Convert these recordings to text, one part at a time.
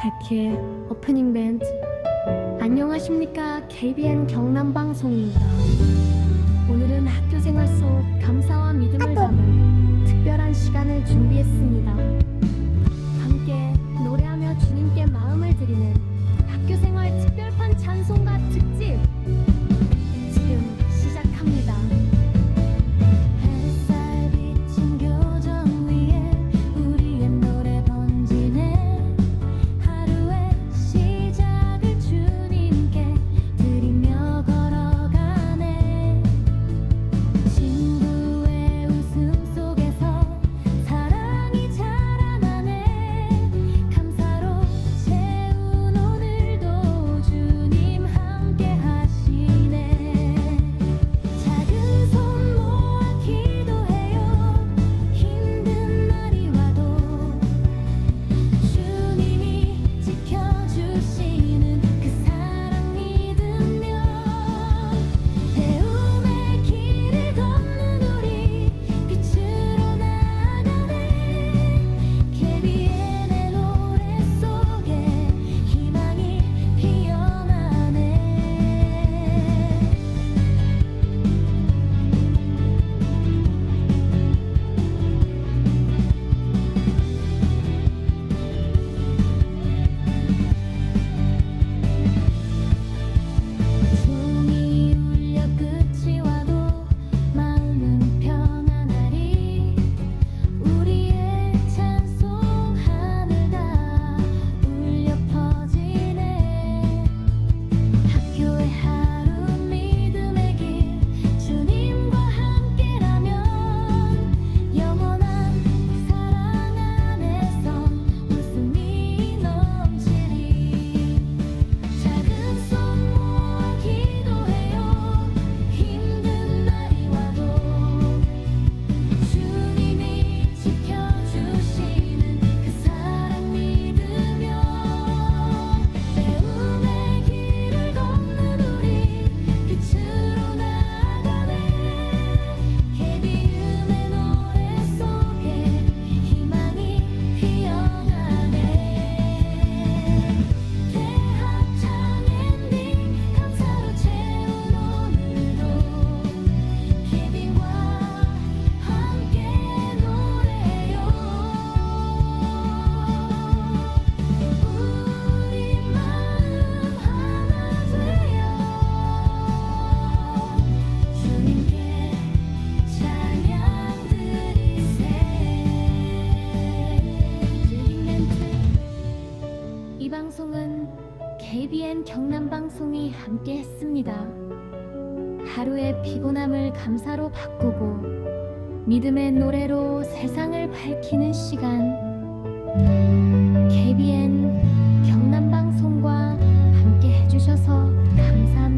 백희 오프닝 멘트 안녕하십니까 KBN 경남 방송입니다. 오늘은 학교생활 속 감사와 믿음을 담은 특별한 시간을 준비했습니다. 함께 노래하며 주님께 마음을 드리는 학교생활 특별판 찬송가 특집 지금 시작합니다. 하루의 피곤함을 감사로 바꾸고 믿음의 노래로 세상을 밝히는 시간 KBN 경남방송과 함께 해주셔서 감사합니다.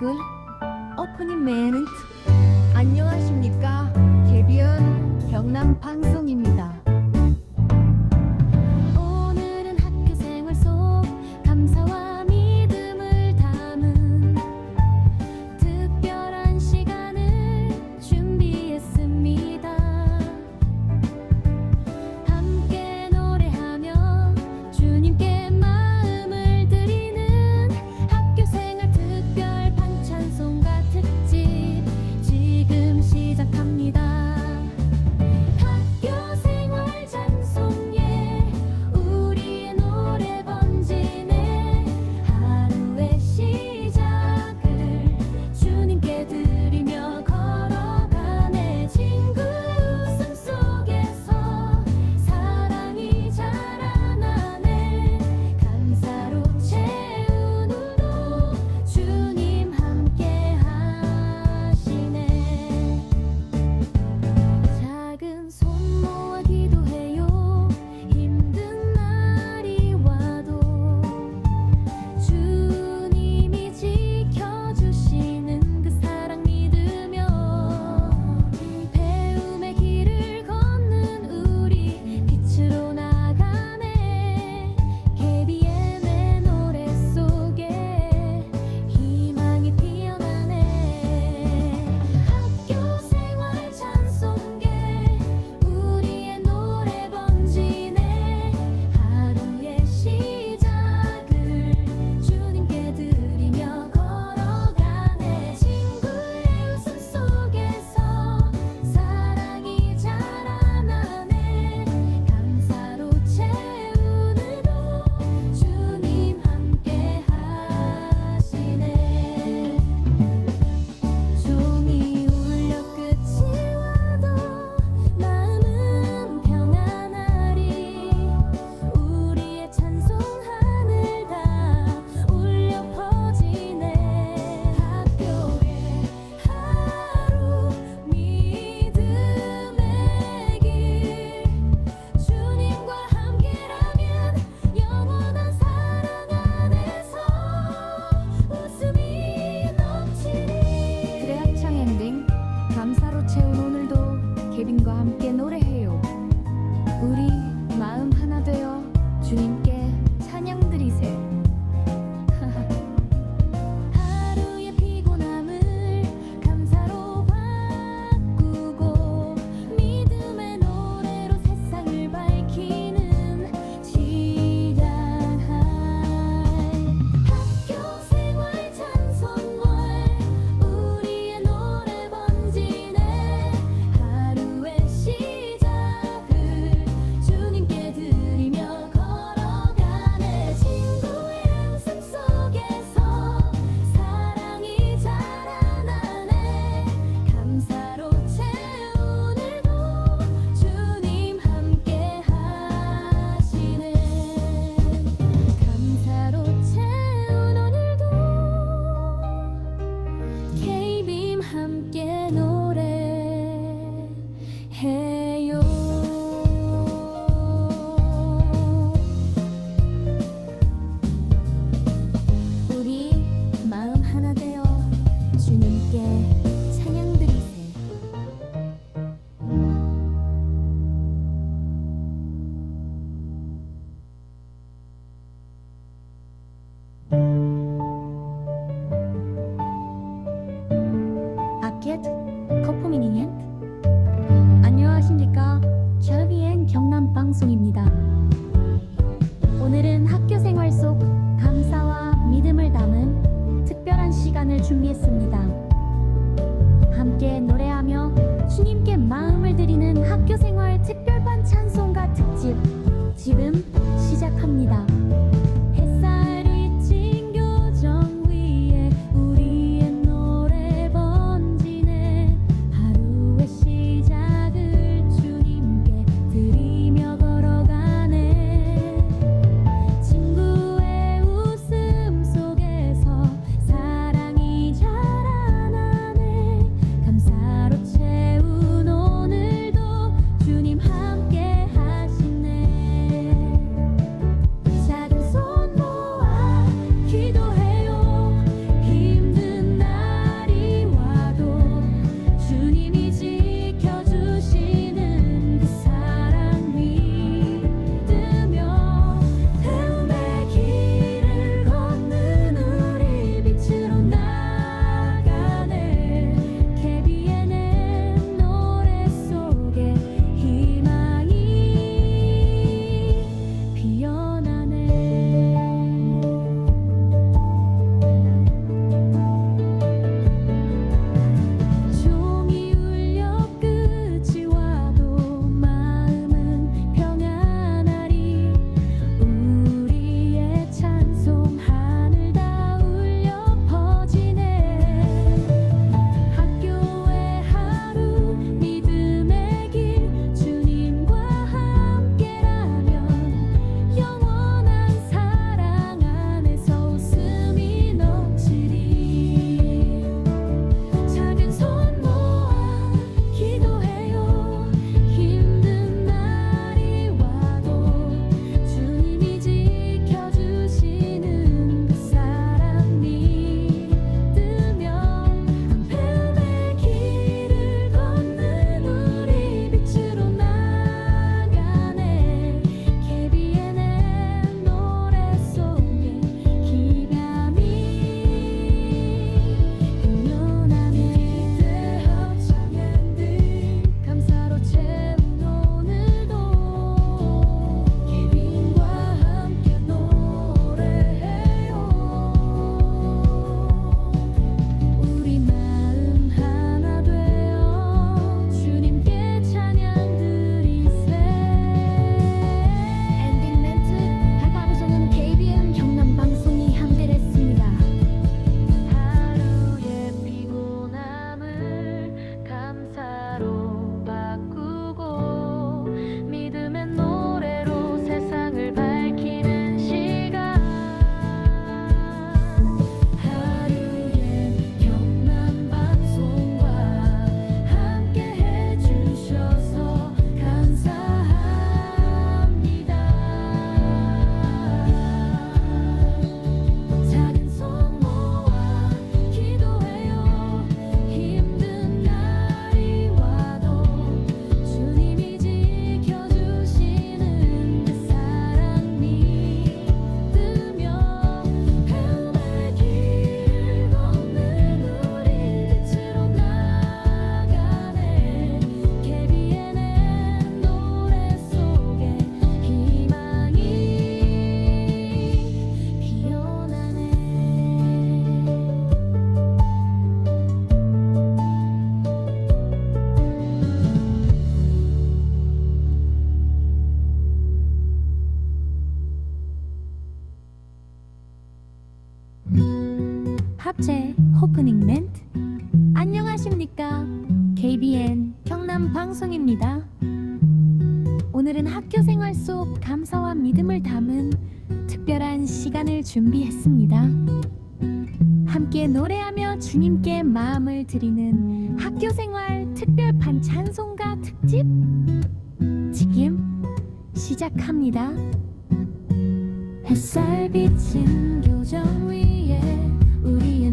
댓글 오프닝 멘트 안녕하십니까? 개비언 경남판 방송입니다. 오늘은 학교 생활 속 감사와 믿음을 담은 특별한 시간을 준비했습니다. 함께 노래하며 주님께 마음을 드리는 신청입니다. 오늘은 학교 생활 속 감사와 믿음을 담은 특별한 시간을 준비했습니다. 함께 노래하며 주님께 마음을 드리는 학교 생활 특별반 찬송가 특집 지금 시작합니다. 햇살 비친 교정 위에 우리의